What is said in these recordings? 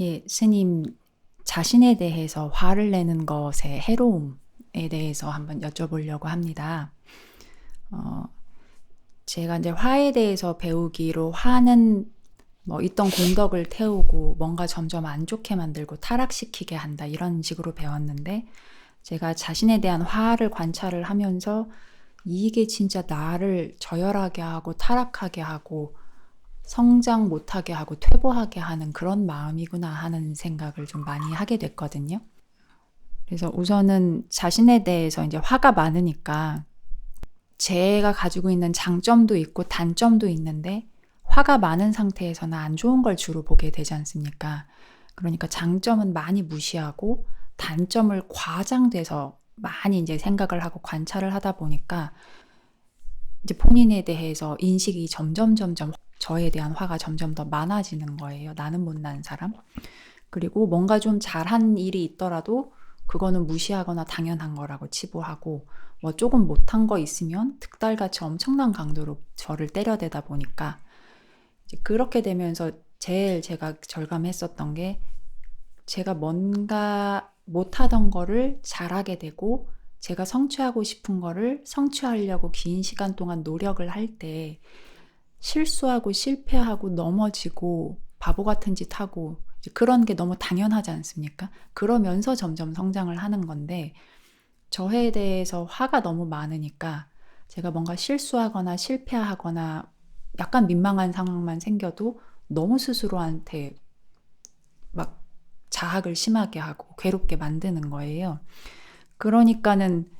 예, 스님 자신에 대해서 화를 내는 것의 해로움에 대해서 한번 여쭤보려고 합니다. 어, 제가 이제 화에 대해서 배우기로 화는 뭐 있던 공덕을 태우고 뭔가 점점 안 좋게 만들고 타락시키게 한다 이런 식으로 배웠는데 제가 자신에 대한 화를 관찰을 하면서 이게 진짜 나를 저열하게 하고 타락하게 하고 성장 못하게 하고 퇴보하게 하는 그런 마음이구나 하는 생각을 좀 많이 하게 됐거든요. 그래서 우선은 자신에 대해서 이제 화가 많으니까 제가 가지고 있는 장점도 있고 단점도 있는데 화가 많은 상태에서는 안 좋은 걸 주로 보게 되지 않습니까? 그러니까 장점은 많이 무시하고 단점을 과장돼서 많이 이제 생각을 하고 관찰을 하다 보니까 이제 본인에 대해서 인식이 점점 점점 저에 대한 화가 점점 더 많아지는 거예요. 나는 못난 사람. 그리고 뭔가 좀 잘한 일이 있더라도 그거는 무시하거나 당연한 거라고 치부하고 뭐 조금 못한 거 있으면 득달같이 엄청난 강도로 저를 때려대다 보니까 그렇게 되면서 제일 제가 절감했었던 게 제가 뭔가 못하던 거를 잘하게 되고 제가 성취하고 싶은 거를 성취하려고 긴 시간 동안 노력을 할 때 실수하고 실패하고 넘어지고 바보 같은 짓 하고 그런 게 너무 당연하지 않습니까? 그러면서 점점 성장을 하는 건데 저에 대해서 화가 너무 많으니까 제가 뭔가 실수하거나 실패하거나 약간 민망한 상황만 생겨도 너무 스스로한테 막 자학을 심하게 하고 괴롭게 만드는 거예요. 그러니까는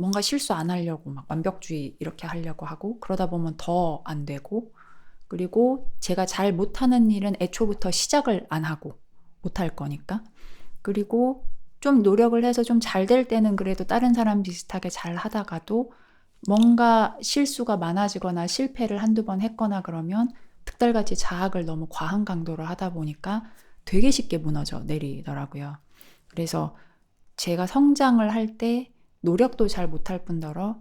뭔가 실수 안 하려고 막 완벽주의 이렇게 하려고 하고 그러다 보면 더 안 되고 그리고 제가 잘 못하는 일은 애초부터 시작을 안 하고 못할 거니까 그리고 좀 노력을 해서 좀 잘 될 때는 그래도 다른 사람 비슷하게 잘 하다가도 뭔가 실수가 많아지거나 실패를 한두 번 했거나 그러면 특달같이 자학을 너무 과한 강도로 하다 보니까 되게 쉽게 무너져 내리더라고요. 그래서 제가 성장을 할 때 노력도 잘 못할 뿐더러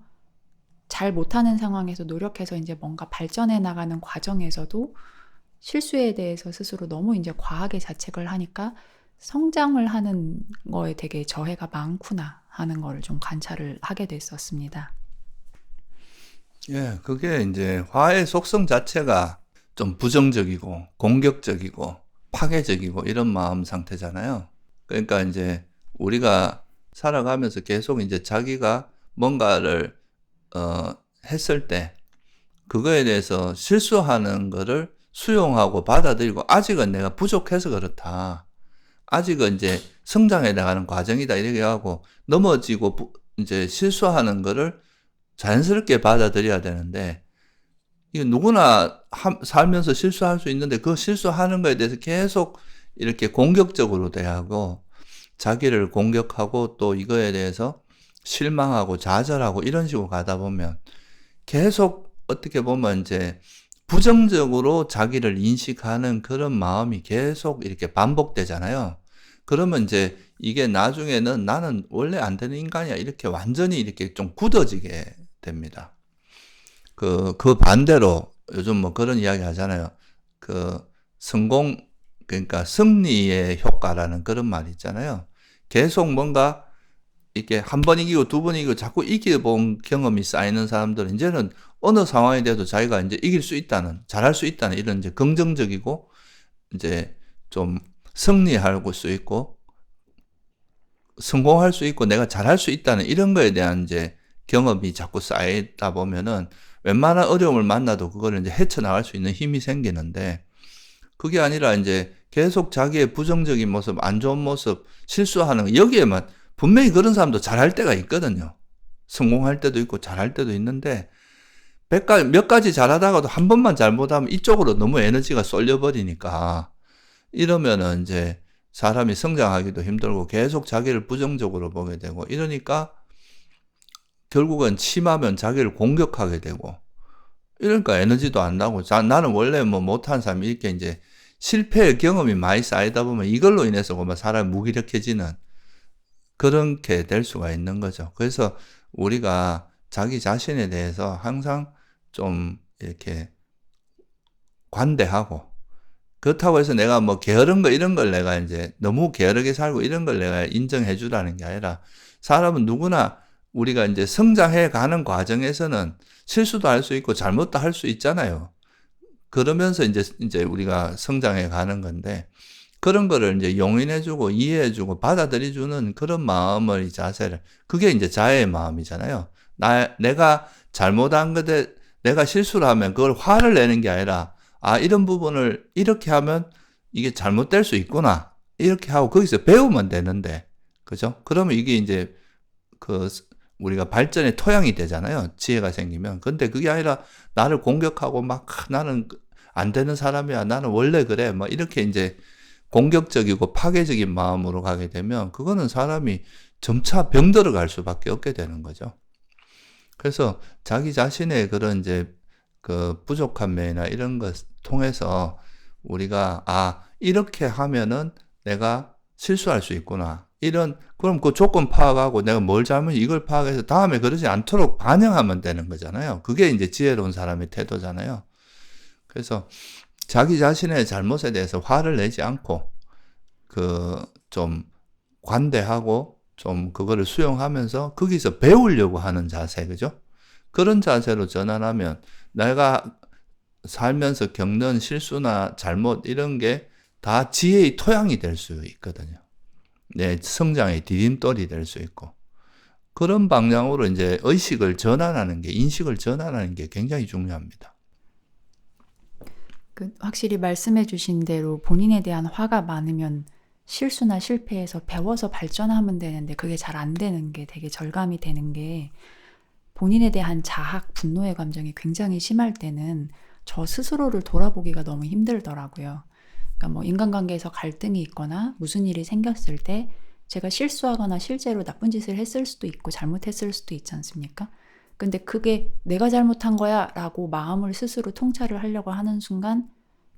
잘 못하는 상황에서 노력해서 이제 뭔가 발전해 나가는 과정에서도 실수에 대해서 스스로 너무 이제 과하게 자책을 하니까 성장을 하는 거에 되게 저해가 많구나 하는 거를 좀 관찰을 하게 됐었습니다. 예, 그게 이제 화의 속성 자체가 좀 부정적이고 공격적이고 파괴적이고 이런 마음 상태잖아요. 그러니까 이제 우리가 살아가면서 계속 이제 자기가 뭔가를 어, 했을 때 그거에 대해서 실수하는 거를 수용하고 받아들이고 아직은 내가 부족해서 그렇다. 아직은 이제 성장해 나가는 과정이다 이렇게 하고 넘어지고 부, 이제 실수하는 거를 자연스럽게 받아들여야 되는데 이거 누구나 하, 살면서 실수할 수 있는데 그 실수하는 거에 대해서 계속 이렇게 공격적으로 대하고 자기를 공격하고 또 이거에 대해서 실망하고 좌절하고 이런 식으로 가다 보면 계속 어떻게 보면 이제 부정적으로 자기를 인식하는 그런 마음이 계속 이렇게 반복되잖아요. 그러면 이제 이게 나중에는 나는 원래 안 되는 인간이야. 이렇게 완전히 이렇게 좀 굳어지게 됩니다. 그, 그 반대로 요즘 뭐 그런 이야기 하잖아요. 그 성공, 그러니까 승리의 효과라는 그런 말 있잖아요. 계속 뭔가 이렇게 한 번 이기고 두 번 이기고 자꾸 이겨본 경험이 쌓이는 사람들은 이제는 어느 상황에 대해서 자기가 이제 이길 수 있다는, 잘할 수 있다는 이런 이제 긍정적이고 이제 좀 승리할 수 있고 성공할 수 있고 내가 잘할 수 있다는 이런 거에 대한 이제 경험이 자꾸 쌓이다 보면은 웬만한 어려움을 만나도 그거를 이제 헤쳐나갈 수 있는 힘이 생기는데 그게 아니라 이제 계속 자기의 부정적인 모습, 안 좋은 모습, 실수하는 여기에만 분명히 그런 사람도 잘할 때가 있거든요. 성공할 때도 있고 잘할 때도 있는데 몇 가지, 잘하다가도 한 번만 잘못하면 이쪽으로 너무 에너지가 쏠려버리니까 이러면은 이제 사람이 성장하기도 힘들고 계속 자기를 부정적으로 보게 되고 이러니까 결국은 심하면 자기를 공격하게 되고 이러니까 에너지도 안 나고 자, 나는 원래 뭐 못한 사람이 이렇게 이제 실패의 경험이 많이 쌓이다 보면 이걸로 인해서 뭐 사람이 무기력해지는 그렇게 될 수가 있는 거죠. 그래서 우리가 자기 자신에 대해서 항상 좀 이렇게 관대하고 그렇다고 해서 내가 뭐 게으른 거 이런 걸 내가 이제 너무 게으르게 살고 이런 걸 내가 인정해 주라는 게 아니라 사람은 누구나 우리가 이제 성장해 가는 과정에서는 실수도 할 수 있고 잘못도 할 수 있잖아요. 그러면서 이제 이제 우리가 성장해 가는 건데 그런 거를 이제 용인해 주고 이해해 주고 받아들여 주는 그런 마음을 이 자세를 그게 이제 자애의 마음이잖아요. 나 내가 잘못한 것에 내가 실수를 하면 그걸 화를 내는 게 아니라 아 이런 부분을 이렇게 하면 이게 잘못될 수 있구나. 이렇게 하고 거기서 배우면 되는데. 그죠? 그러면 이게 이제 그 우리가 발전의 토양이 되잖아요. 지혜가 생기면. 근데 그게 아니라 나를 공격하고 막 나는 안 되는 사람이야. 나는 원래 그래. 뭐 이렇게 이제 공격적이고 파괴적인 마음으로 가게 되면 그거는 사람이 점차 병들어 갈 수밖에 없게 되는 거죠. 그래서 자기 자신의 그런 이제 그 부족한 면이나 이런 것 통해서 우리가 아 이렇게 하면은 내가 실수할 수 있구나. 이런 그럼 그 조건 파악하고 내가 뭘 잘못 이걸 파악해서 다음에 그러지 않도록 반영하면 되는 거잖아요. 그게 이제 지혜로운 사람의 태도잖아요. 그래서 자기 자신의 잘못에 대해서 화를 내지 않고 그 좀 관대하고 좀 그거를 수용하면서 거기서 배우려고 하는 자세 그죠? 그런 자세로 전환하면 내가 살면서 겪는 실수나 잘못 이런 게 다 지혜의 토양이 될 수 있거든요. 내 성장의 디딤돌이 될 수 있고 그런 방향으로 이제 의식을 전환하는 게 인식을 전환하는 게 굉장히 중요합니다. 그 확실히 말씀해 주신 대로 본인에 대한 화가 많으면 실수나 실패해서 배워서 발전하면 되는데 그게 잘 안 되는 게 되게 절감이 되는 게 본인에 대한 자학, 분노의 감정이 굉장히 심할 때는 저 스스로를 돌아보기가 너무 힘들더라고요. 그러니까 뭐 인간관계에서 갈등이 있거나 무슨 일이 생겼을 때 제가 실수하거나 실제로 나쁜 짓을 했을 수도 있고 잘못했을 수도 있지 않습니까? 근데 그게 내가 잘못한 거야 라고 마음을 스스로 통찰을 하려고 하는 순간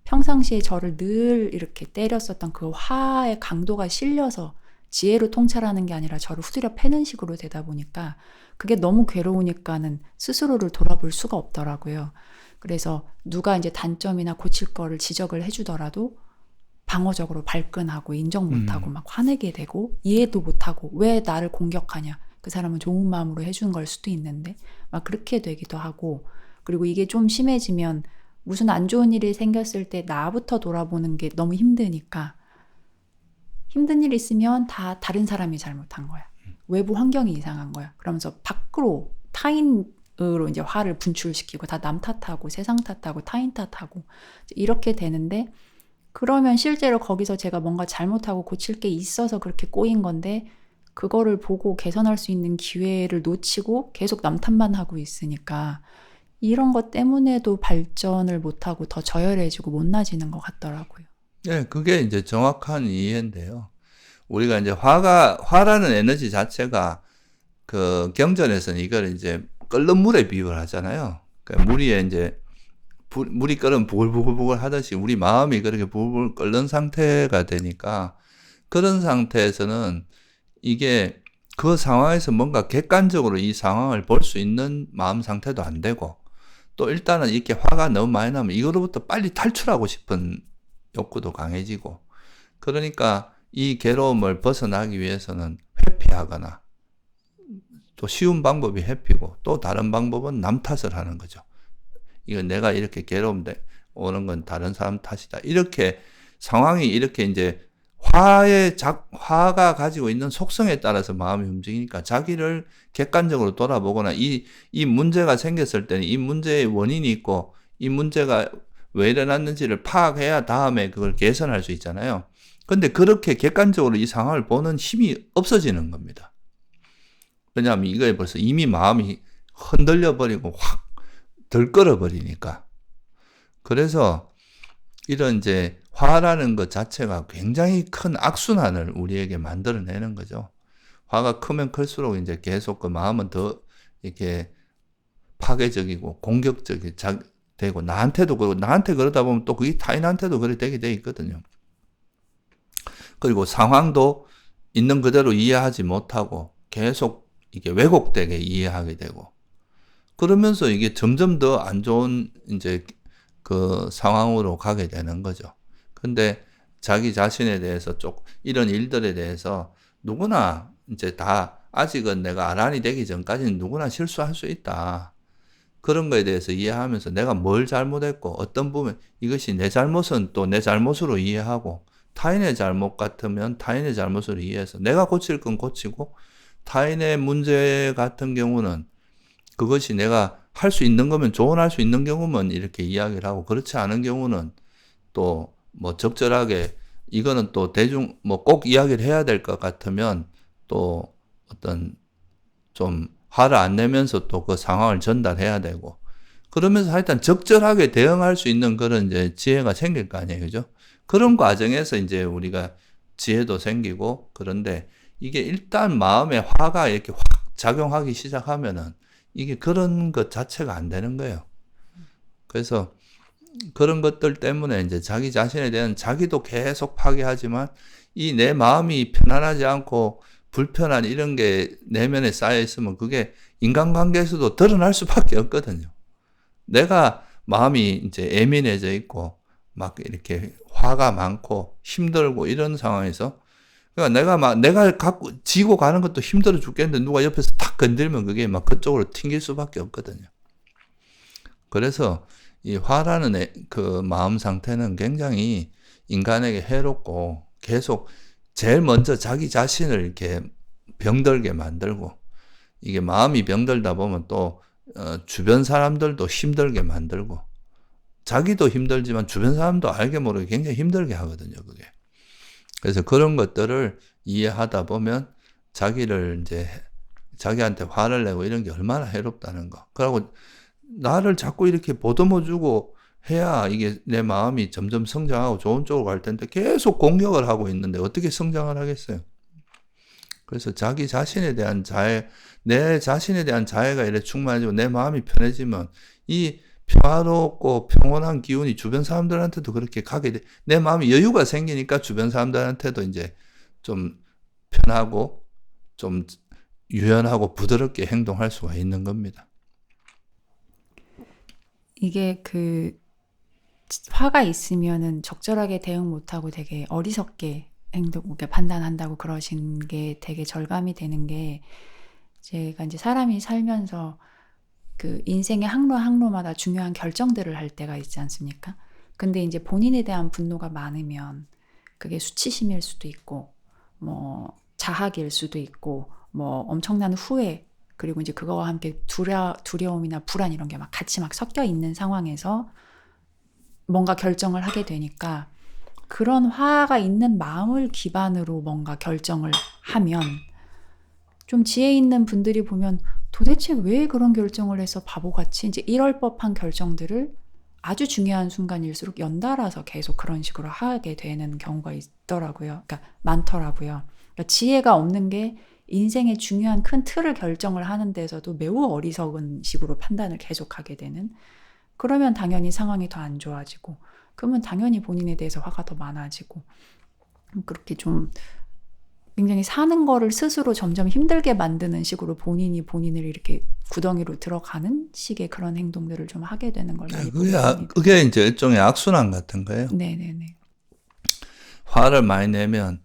평상시에 저를 늘 이렇게 때렸었던 그 화의 강도가 실려서 지혜로 통찰하는 게 아니라 저를 후드려 패는 식으로 되다 보니까 그게 너무 괴로우니까는 스스로를 돌아볼 수가 없더라고요. 그래서 누가 이제 단점이나 고칠 거를 지적을 해주더라도 방어적으로 발끈하고 인정 못하고 음. 막 화내게 되고 이해도 못하고 왜 나를 공격하냐. 그 사람은 좋은 마음으로 해준 걸 수도 있는데 막 그렇게 되기도 하고 그리고 이게 좀 심해지면 무슨 안 좋은 일이 생겼을 때 나부터 돌아보는 게 너무 힘드니까 힘든 일 있으면 다 다른 사람이 잘못한 거야. 외부 환경이 이상한 거야. 그러면서 밖으로 타인 으로 이제 화를 분출시키고 다 남 탓하고 세상 탓하고 타인 탓하고 이렇게 되는데 그러면 실제로 거기서 제가 뭔가 잘못하고 고칠 게 있어서 그렇게 꼬인 건데 그거를 보고 개선할 수 있는 기회를 놓치고 계속 남 탓만 하고 있으니까 이런 것 때문에도 발전을 못하고 더 저열해지고 못나지는 것 같더라고요. 네, 그게 이제 정확한 이해인데요. 우리가 이제 화가, 화라는 에너지 자체가 그 경전에서는 이걸 이제 끓는 물에 비유를 하잖아요. 그 물이 이제 불- 물이 끓으면 부글부글부글 하듯이 우리 마음이 그렇게 부글부글 끓는 상태가 되니까 그런 상태에서는 이게 그 상황에서 뭔가 객관적으로 이 상황을 볼 수 있는 마음 상태도 안 되고 또 일단은 이렇게 화가 너무 많이 나면 이거로부터 빨리 탈출하고 싶은 욕구도 강해지고 그러니까 이 괴로움을 벗어나기 위해서는 회피하거나 또 쉬운 방법이 회피고 또 다른 방법은 남 탓을 하는 거죠. 이건 내가 이렇게 괴로움 오는 건 다른 사람 탓이다. 이렇게 상황이 이렇게 이제 화의 작, 화가 가지고 있는 속성에 따라서 마음이 움직이니까 자기를 객관적으로 돌아보거나 이, 이 문제가 생겼을 때는 이 문제의 원인이 있고 이 문제가 왜 일어났는지를 파악해야 다음에 그걸 개선할 수 있잖아요. 근데 그렇게 객관적으로 이 상황을 보는 힘이 없어지는 겁니다. 왜냐하면 이거에 벌써 이미 마음이 흔들려 버리고 확 들끓어 버리니까. 그래서 이런 이제 화라는 것 자체가 굉장히 큰 악순환을 우리에게 만들어내는 거죠. 화가 크면 클수록 이제 계속 그 마음은 더 이렇게 파괴적이고 공격적이 자- 되고 나한테도 그러고 나한테 그러다 보면 또 그게 타인한테도 그렇게 되게 돼 있거든요. 그리고 상황도 있는 그대로 이해하지 못하고 계속 이게 왜곡되게 이해하게 되고 그러면서 이게 점점 더 안 좋은 이제 그 상황으로 가게 되는 거죠. 근데 자기 자신에 대해서 쪽 이런 일들에 대해서 누구나 이제 다 아직은 내가 아란이 되기 전까지는 누구나 실수할 수 있다. 그런 거에 대해서 이해하면서 내가 뭘 잘못했고 어떤 부분 이것이 내 잘못은 또 내 잘못으로 이해하고 타인의 잘못 같으면 타인의 잘못으로 이해해서 내가 고칠 건 고치고 타인의 문제 같은 경우는 그것이 내가 할 수 있는 거면 조언할 수 있는 경우면 이렇게 이야기를 하고 그렇지 않은 경우는 또 뭐 적절하게 이거는 또 대중 뭐 꼭 이야기를 해야 될 것 같으면 또 어떤 좀 화를 안 내면서 또 그 상황을 전달해야 되고 그러면서 하여튼 적절하게 대응할 수 있는 그런 이제 지혜가 생길 거 아니에요. 그죠? 그런 과정에서 이제 우리가 지혜도 생기고 그런데 이게 일단 마음에 화가 이렇게 확 작용하기 시작하면은 이게 그런 것 자체가 안 되는 거예요. 그래서 그런 것들 때문에 이제 자기 자신에 대한 자기도 계속 파괴하지만 이 내 마음이 편안하지 않고 불편한 이런 게 내면에 쌓여 있으면 그게 인간관계에서도 드러날 수밖에 없거든요. 내가 마음이 이제 예민해져 있고 막 이렇게 화가 많고 힘들고 이런 상황에서 그러니까 내가 막 내가 갖고 지고 가는 것도 힘들어 죽겠는데 누가 옆에서 탁 건들면 그게 막 그쪽으로 튕길 수밖에 없거든요. 그래서 이 화라는 애- 그 마음 상태는 굉장히 인간에게 해롭고 계속 제일 먼저 자기 자신을 이렇게 병들게 만들고 이게 마음이 병들다 보면 또 어, 주변 사람들도 힘들게 만들고 자기도 힘들지만 주변 사람도 알게 모르게 굉장히 힘들게 하거든요, 그게. 그래서 그런 것들을 이해하다 보면 자기를 이제 자기한테 화를 내고 이런 게 얼마나 해롭다는 거. 그리고 나를 자꾸 이렇게 보듬어 주고 해야 이게 내 마음이 점점 성장하고 좋은 쪽으로 갈 텐데 계속 공격을 하고 있는데 어떻게 성장을 하겠어요? 그래서 자기 자신에 대한 자애, 내 자신에 대한 자애가 이래 충만해지고 내 마음이 편해지면 이 평화롭고 평온한 기운이 주변 사람들한테도 그렇게 가게 돼. 내 마음이 여유가 생기니까 주변 사람들한테도 이제 좀 편하고 좀 유연하고 부드럽게 행동할 수가 있는 겁니다. 이게 그 화가 있으면은 적절하게 대응 못하고 되게 어리석게 행동, 이렇게 판단한다고 그러신 게 되게 절감이 되는 게 제가 이제 사람이 살면서 그 인생의 항로 항로마다 중요한 결정들을 할 때가 있지 않습니까? 근데 이제 본인에 대한 분노가 많으면 그게 수치심일 수도 있고 뭐 자학일 수도 있고 뭐 엄청난 후회 그리고 이제 그거와 함께 두려, 두려움이나 불안 이런 게 막 같이 막 섞여 있는 상황에서 뭔가 결정을 하게 되니까 그런 화가 있는 마음을 기반으로 뭔가 결정을 하면 좀 지혜 있는 분들이 보면 도대체 왜 그런 결정을 해서 바보같이 이제 이럴 법한 결정들을 아주 중요한 순간일수록 연달아서 계속 그런 식으로 하게 되는 경우가 있더라고요. 그러니까 많더라고요. 그러니까 지혜가 없는 게 인생의 중요한 큰 틀을 결정을 하는 데서도 매우 어리석은 식으로 판단을 계속하게 되는 그러면 당연히 상황이 더 안 좋아지고 그러면 당연히 본인에 대해서 화가 더 많아지고 그렇게 좀 굉장히 사는 거를 스스로 점점 힘들게 만드는 식으로 본인이 본인을 이렇게 구덩이로 들어가는 식의 그런 행동들을 좀 하게 되는 걸 많이 그게, 아-. 그게 이제 일종의 악순환 같은 거예요. 네네네. 화를 많이 내면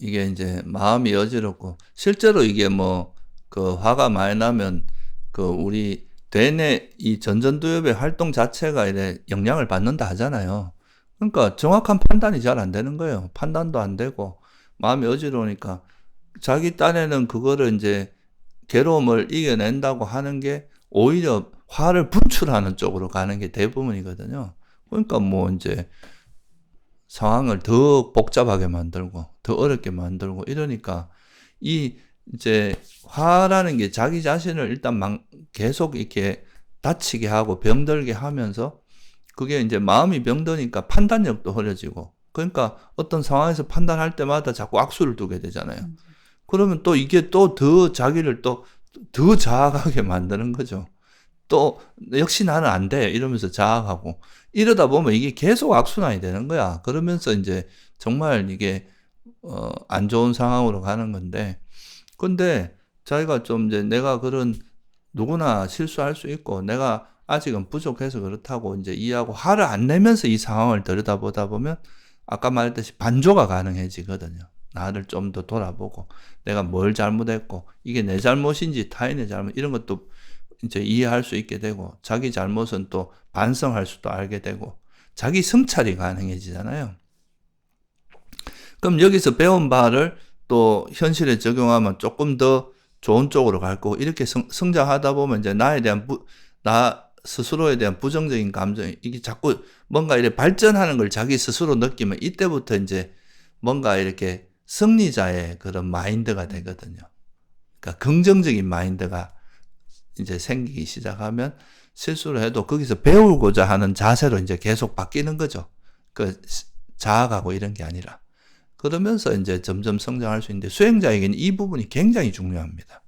이게 이제 마음이 어지럽고 실제로 이게 뭐 그 화가 많이 나면 그 우리 대뇌 이 전전두엽의 활동 자체가 이래 영향을 받는다 하잖아요. 그러니까 정확한 판단이 잘 안 되는 거예요. 판단도 안 되고 마음이 어지러우니까 자기 딴에는 그거를 이제 괴로움을 이겨낸다고 하는 게 오히려 화를 분출하는 쪽으로 가는 게 대부분이거든요. 그러니까 뭐 이제 상황을 더 복잡하게 만들고 더 어렵게 만들고 이러니까 이 이제 화라는 게 자기 자신을 일단 망, 계속 이렇게 다치게 하고 병들게 하면서 그게 이제 마음이 병드니까 판단력도 흐려지고 그러니까 어떤 상황에서 판단할 때마다 자꾸 악수를 두게 되잖아요. 그러면 또 이게 또 더 자기를 또 더 자학하게 만드는 거죠. 또 역시 나는 안 돼 이러면서 자학하고 이러다 보면 이게 계속 악순환이 되는 거야. 그러면서 이제 정말 이게 어, 안 좋은 상황으로 가는 건데, 근데 자기가 좀 이제 내가 그런 누구나 실수할 수 있고 내가 아직은 부족해서 그렇다고 이제 이해하고 화를 안 내면서 이 상황을 들여다보다 보면 아까 말했듯이 반조가 가능해지거든요. 나를 좀 더 돌아보고 내가 뭘 잘못했고 이게 내 잘못인지 타인의 잘못 이런 것도 이제 이해할 수 있게 되고 자기 잘못은 또 반성할 수도 알게 되고 자기 성찰이 가능해지잖아요. 그럼 여기서 배운 바를 또 현실에 적용하면 조금 더 좋은 쪽으로 갈 거고 이렇게 성, 성장하다 보면 이제 나에 대한 부, 나 스스로에 대한 부정적인 감정이 이게 자꾸 뭔가 이렇게 발전하는 걸 자기 스스로 느끼면 이때부터 이제 뭔가 이렇게 승리자의 그런 마인드가 되거든요. 그러니까 긍정적인 마인드가 이제 생기기 시작하면 실수를 해도 거기서 배우고자 하는 자세로 이제 계속 바뀌는 거죠. 그 자아가고 이런 게 아니라. 그러면서 이제 점점 성장할 수 있는데 수행자에게는 이 부분이 굉장히 중요합니다.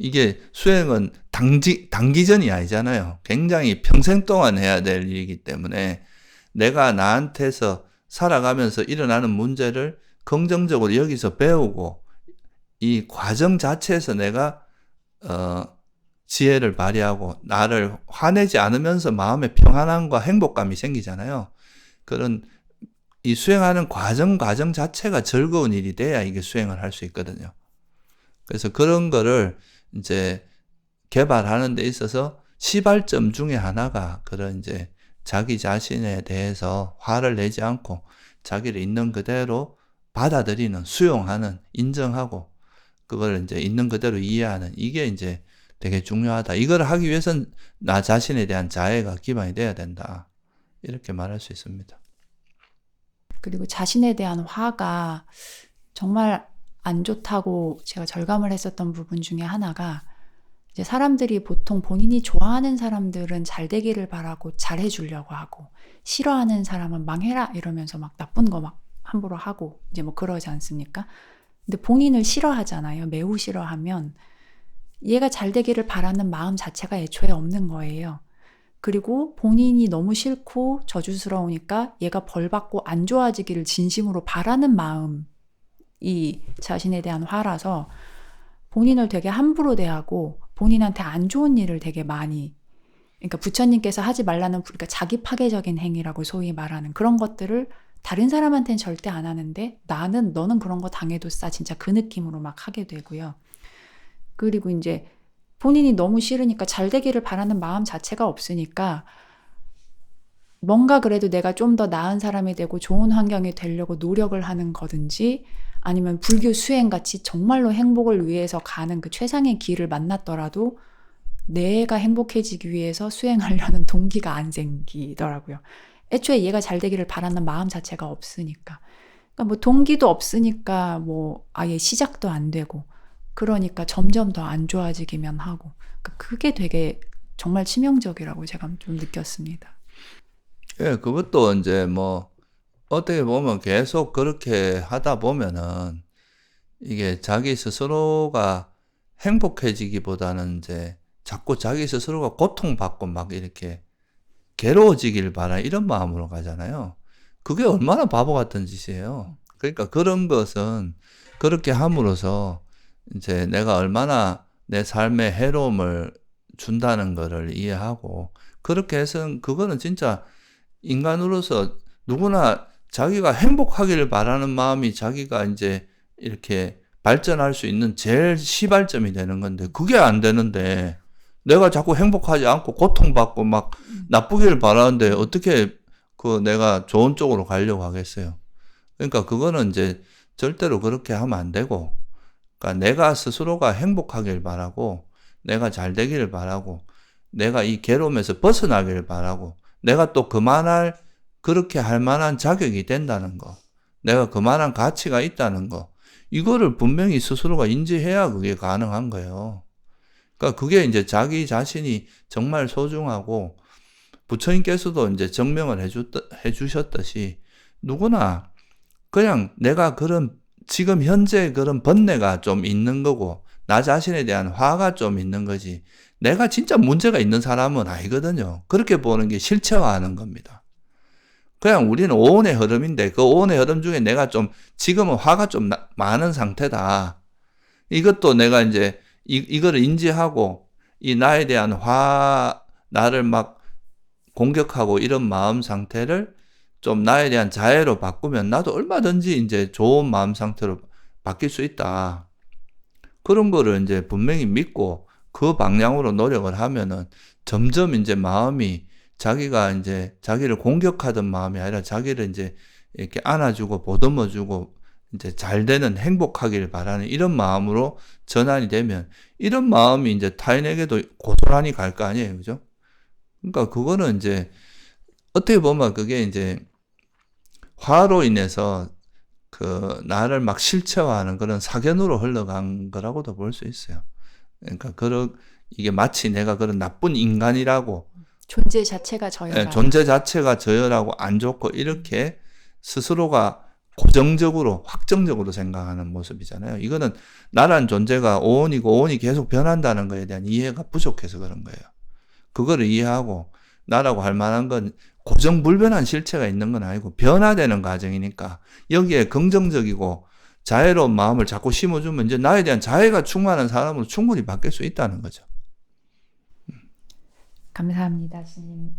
이게 수행은 당지, 단기전이 아니잖아요. 굉장히 평생 동안 해야 될 일이기 때문에 내가 나한테서 살아가면서 일어나는 문제를 긍정적으로 여기서 배우고 이 과정 자체에서 내가 어, 지혜를 발휘하고 나를 화내지 않으면서 마음의 평안함과 행복감이 생기잖아요. 그런 이 수행하는 과정 과정 자체가 즐거운 일이 돼야 이게 수행을 할 수 있거든요. 그래서 그런 거를 이제 개발하는 데 있어서 시발점 중에 하나가 그런 이제 자기 자신에 대해서 화를 내지 않고 자기를 있는 그대로 받아들이는, 수용하는, 인정하고 그걸 이제 있는 그대로 이해하는 이게 이제 되게 중요하다. 이걸 하기 위해선 나 자신에 대한 자애가 기반이 돼야 된다. 이렇게 말할 수 있습니다. 그리고 자신에 대한 화가 정말 안 좋다고 제가 절감을 했었던 부분 중에 하나가 이제 사람들이 보통 본인이 좋아하는 사람들은 잘 되기를 바라고 잘 해주려고 하고 싫어하는 사람은 망해라 이러면서 막 나쁜 거 막 함부로 하고 이제 뭐 그러지 않습니까? 근데 본인을 싫어하잖아요. 매우 싫어하면 얘가 잘 되기를 바라는 마음 자체가 애초에 없는 거예요. 그리고 본인이 너무 싫고 저주스러우니까 얘가 벌 받고 안 좋아지기를 진심으로 바라는 마음 이 자신에 대한 화라서 본인을 되게 함부로 대하고 본인한테 안 좋은 일을 되게 많이 그러니까 부처님께서 하지 말라는 그러니까 자기 파괴적인 행위라고 소위 말하는 그런 것들을 다른 사람한테는 절대 안 하는데 나는 너는 그런 거 당해도 싸 진짜 그 느낌으로 막 하게 되고요. 그리고 이제 본인이 너무 싫으니까 잘 되기를 바라는 마음 자체가 없으니까 뭔가 그래도 내가 좀 더 나은 사람이 되고 좋은 환경이 되려고 노력을 하는 거든지 아니면 불교 수행 같이 정말로 행복을 위해서 가는 그 최상의 길을 만났더라도 내가 행복해지기 위해서 수행하려는 동기가 안 생기더라고요. 애초에 얘가 잘 되기를 바라는 마음 자체가 없으니까. 그러니까 뭐 동기도 없으니까 뭐 아예 시작도 안 되고 그러니까 점점 더 안 좋아지기만 하고 그러니까 그게 되게 정말 치명적이라고 제가 좀 느꼈습니다. 예, 그것도 이제 뭐 어떻게 보면 계속 그렇게 하다 보면은 이게 자기 스스로가 행복해지기보다는 이제 자꾸 자기 스스로가 고통받고 막 이렇게 괴로워지길 바라 이런 마음으로 가잖아요. 그게 얼마나 바보 같은 짓이에요. 그러니까 그런 것은 그렇게 함으로써 이제 내가 얼마나 내 삶에 해로움을 준다는 것을 이해하고 그렇게 해서 그거는 진짜 인간으로서 누구나 자기가 행복하기를 바라는 마음이 자기가 이제 이렇게 발전할 수 있는 제일 시발점이 되는 건데 그게 안 되는데 내가 자꾸 행복하지 않고 고통받고 막 나쁘기를 바라는데 어떻게 그 내가 좋은 쪽으로 가려고 하겠어요. 그러니까 그거는 이제 절대로 그렇게 하면 안 되고 그러니까 내가 스스로가 행복하길 바라고 내가 잘 되기를 바라고 내가 이 괴로움에서 벗어나기를 바라고 내가 또 그만할 그렇게 할 만한 자격이 된다는 거 내가 그만한 가치가 있다는 거 이거를 분명히 스스로가 인지해야 그게 가능한 거예요. 그러니까 그게 이제 자기 자신이 정말 소중하고 부처님께서도 이제 증명을 해줬, 해주셨듯이 누구나 그냥 내가 그런 지금 현재 그런 번뇌가 좀 있는 거고 나 자신에 대한 화가 좀 있는 거지 내가 진짜 문제가 있는 사람은 아니거든요. 그렇게 보는 게 실체화하는 겁니다. 그냥 우리는 오온의 흐름인데 그 오온의 흐름 중에 내가 좀 지금은 화가 좀 나, 많은 상태다. 이것도 내가 이제 이, 이거를 인지하고 이 나에 대한 화, 나를 막 공격하고 이런 마음 상태를 좀 나에 대한 자애로 바꾸면 나도 얼마든지 이제 좋은 마음 상태로 바뀔 수 있다. 그런 거를 이제 분명히 믿고 그 방향으로 노력을 하면은 점점 이제 마음이 자기가 이제 자기를 공격하던 마음이 아니라 자기를 이제 이렇게 안아주고 보듬어주고 이제 잘 되는 행복하길 바라는 이런 마음으로 전환이 되면 이런 마음이 이제 타인에게도 고스란히 갈 거 아니에요. 그죠? 그러니까 그거는 이제 어떻게 보면 그게 이제 화로 인해서 그 나를 막 실체화하는 그런 사견으로 흘러간 거라고도 볼 수 있어요. 그러니까 그런 이게 마치 내가 그런 나쁜 인간이라고 존재 자체가 저열하. 예, 존재 자체가 저열하고 안 좋고 이렇게 스스로가 고정적으로 확정적으로 생각하는 모습이잖아요. 이거는 나란 존재가 오온이고 오온이 계속 변한다는 거에 대한 이해가 부족해서 그런 거예요. 그거를 이해하고 나라고 할 만한 건 고정불변한 실체가 있는 건 아니고 변화되는 과정이니까 여기에 긍정적이고 자애로운 마음을 자꾸 심어주면 이제 나에 대한 자애가 충만한 사람으로 충분히 바뀔 수 있다는 거죠. 감사합니다, 스님.